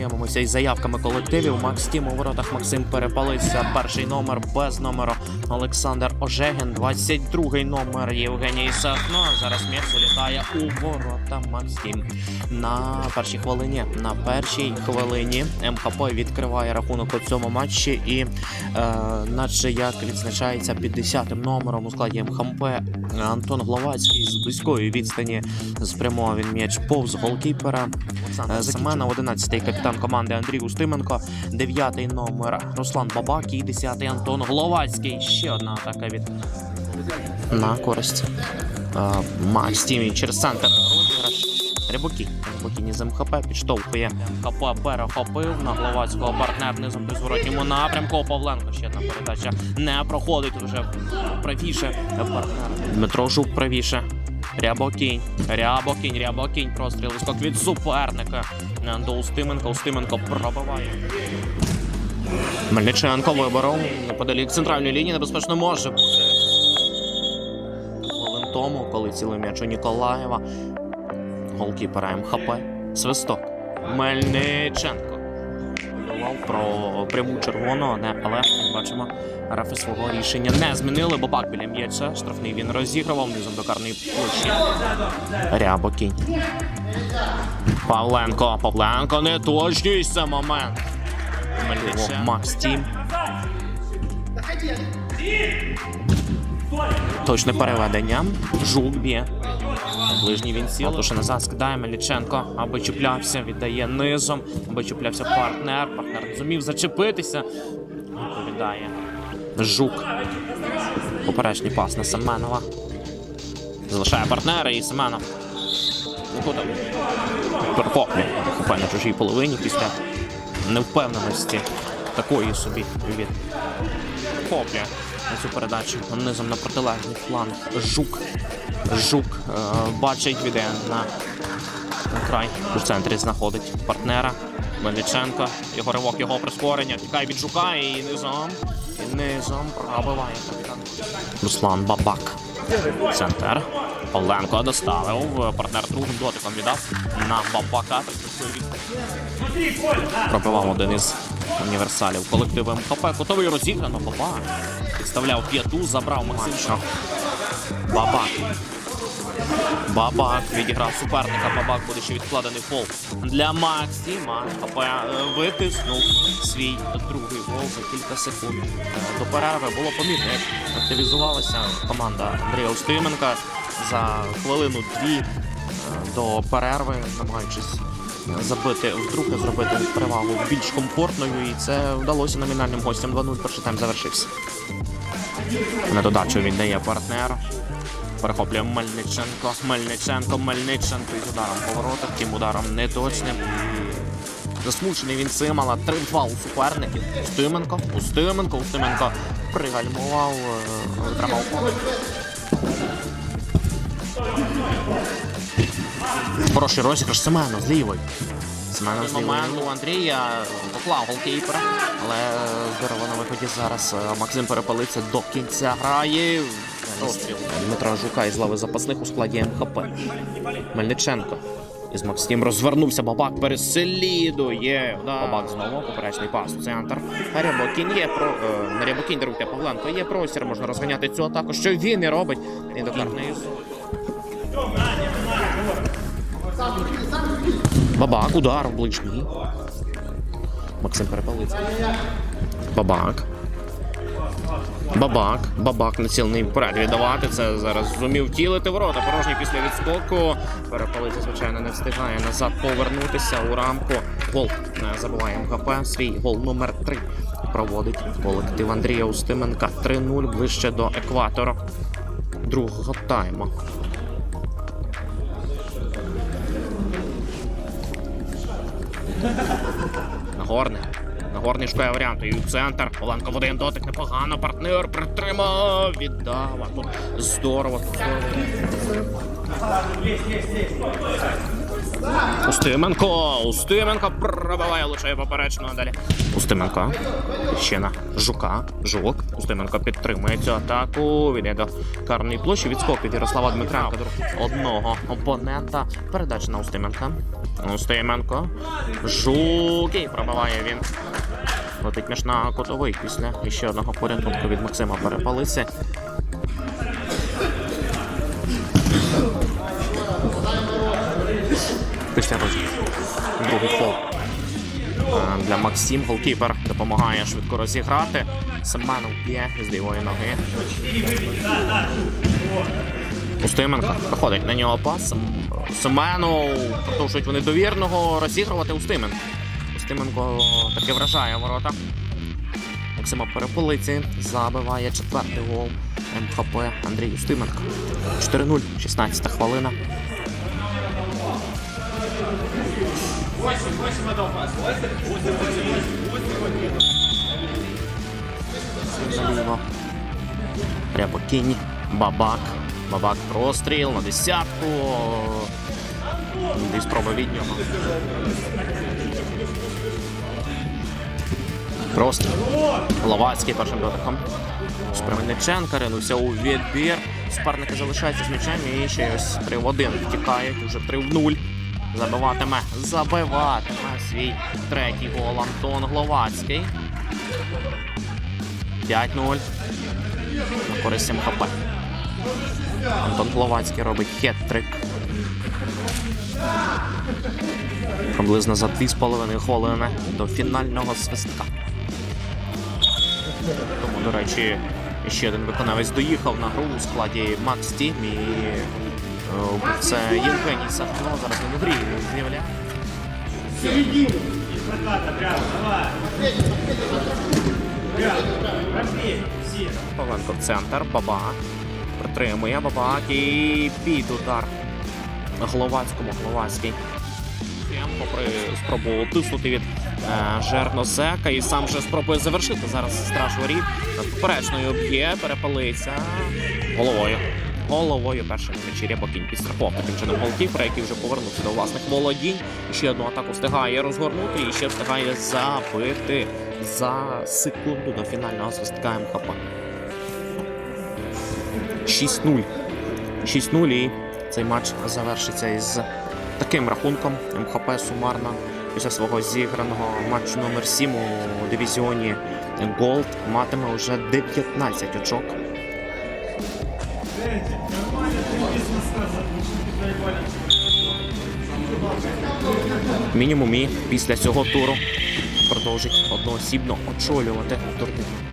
Знайомимося із заявками колективів. Макс Тім у воротах Максим перепалився. Перший номер без номеру Олександр Ожегін. 22-й номер Євгеній Сахно. Зараз м'яч вилітає у ворота Макс Тім. На першій хвилині. На першій хвилині МХП відкриває рахунок у цьому матчі. І е, наче як відзначається під 10-м номером у складі МХП Антон Гловацький з близької відстані спрямував він м'яч повз голкіпера. Е, Семена, 11-й капітан команди Андрій Устименко, 9-й номер Руслан Бабак і 10-й Антон Головацький. Ще одна атака від на користь е, Макс Тімі через центр розіграш. Рибаки. Рибаки з МХП підштовхує. МХП перехопив на Головацького партнер низом до зворотньому напрямку. Павленко ще одна передача не проходить вже правіше партнер. Дмитро Жук правіше. Рябокінь, Рябокінь, Рябокінь, простріл вискок від суперника до Устименка. Устименко пробиває. Мельниченко виборов неподалік центральної лінії небезпечно може бути. Хвилин тому, коли цілий м'яч у Ніколаєва, голкіпера МХП, свисток. Мельниченко. Про пряму червону, але як бачимо, рефи свого рішення не змінили. Бабак біля м'яча. Штрафний він розігрував низом до карної площі. Рябокінь. Павленко. Павленко не точність це момент. Мельниченко. Макс Тім. Точне переведення. Жук б'є. Ближній він сіл. Тож назад скидає Мельниченко, аби чіплявся, віддає низом, аби чіплявся партнер. Партнер не зумів зачепитися. Відповідає Жук. Поперечний пас на Семенова. Залишає партнера і Семенов. Перехоплює. Хопе на чужій половині після невпевненості такої собі від Хоплює на цю передачу низом на протилежний фланг. Жук. Жук е, бачить, віде на, край. У центрі знаходить партнера. Мельниченко. Його ривок, його прискорення. Тікає від жука і низом. І низом пробиває капітан. Руслан Бабак. Центр. Павленко доставив. Партнер другим дотиком віддав на Бабака. Пробивав один із універсалів колективу МХП. Готовий розіграно. Бабак. Підставляв п'яту, забрав Максимча. Бабак. Бабак відіграв суперника. Бабак буде ще відкладений фол для Максима. МХП е, витиснув свій другий гол за кілька секунд. До перерви було помітно, як активізувалася команда Андрія Устименка за хвилину-дві е, до перерви, намагаючись забити вдруге, зробити перевагу більш комфортною, і це вдалося номінальним гостям 2-0. Перший тайм завершився. На додачу віддає партнер. Перехоплює Мельниченко. Мельниченко, Мельниченко із ударом поворота. Тим ударом неточним. Засмучений він цим, але тривал у суперників. Устименко, Устименко, Устименко пригальмував, е, витримав. Хороший розіграш Семена з лівої. Семена з момент у Андрія поклав голкіпера, але е, здорово на виході зараз е, Максим перепалиться до кінця грає. Розстріл Дмитра Жука із лави запасних у складі МХП. Мельниченко. Із Максим розвернувся, бабак переслідує. Бабак знову поперечний пас центр. Рябокін є про е, не Рябокін, даруйте Павленко. Є простір, можна розганяти цю атаку. Що він і робить? І до карної Бабак, удар в ближній. Максим перепалиться. Бабак. Бабак. Бабак націлений вперед віддавати. Це зараз зумів втілити ворота. Порожній після відскоку. Перепалиться, звичайно, не встигає назад повернутися у рамку. Гол не забуває МГП. Свій гол номер 3 проводить колектив Андрія Устименка. 3-0 ближче до екватору другого тайму. Нагорний. Нагорний шукає варіанти. І центр. Оленко в один дотик непогано. Партнер притримав. Віддав. Тут здорово. Здорово. Устименко! Устименко пробиває лише поперечно далі. Устименко. Ще на Жука. Жук. Устименко підтримує цю атаку. Він йде до карної площі. Відскок від Ярослава Дмитренка. Одного опонента. Передача на Устименка. Устименко. Жук. І пробиває він. Летить між на котовий після ще одного порятунку від Максима Перепалиці. Після розвитку. Другий фол. Е, Для Максим голкіпер допомагає швидко розіграти. Семенов б'є з лівої ноги. Устименко проходить на нього пас. Сем- Семенов продовжують вони довірного розігрувати Устименко. Устименко таки вражає ворота. Максима Переполиці забиває четвертий гол МХП Андрій Устименко. 4-0, 16 хвилина. Заліво. Рябокінь. Бабак. Бабак простріл на десятку. Дві спроби від нього. Простріл. Ловацький першим дотиком. Сpreменниченка ринувся у відбір. Спарники залишаються з м'ячем і ще ось 3 в 1 втікають. Уже 3 в 0. Забиватиме, забиватиме свій третій гол Антон Гловацький. 5-0. На користь МХП. Антон Гловацький робить хет-трик. Приблизно за 2,5 хвилини до фінального свистка. Тому, до речі, ще один виконавець доїхав на гру у складі Макс Тім і це Євгеній Сахно. Зараз він у грі з'являє. Павленко в центр, Бабак. Притримує Бабак і під удар. Гловацькому Гловацький. Єм, Попри спробу тиснути від е, Жернозека і сам же спробує завершити зараз страж воріт. Поперечною б'є, перепалиться головою. Головою перший на м'ячі Рябокінь підстрахував таким чином голкіпера, який вже повернувся до власних володінь. Ще одну атаку встигає розгорнути і ще встигає забити за секунду до фінального свистка МХП. 6-0. 6-0 і цей матч завершиться із таким рахунком. МХП сумарно після свого зіграного матчу номер 7 у дивізіоні Голд матиме вже 19 очок. Мінімум і після цього туру продовжить одноосібно очолювати турнір.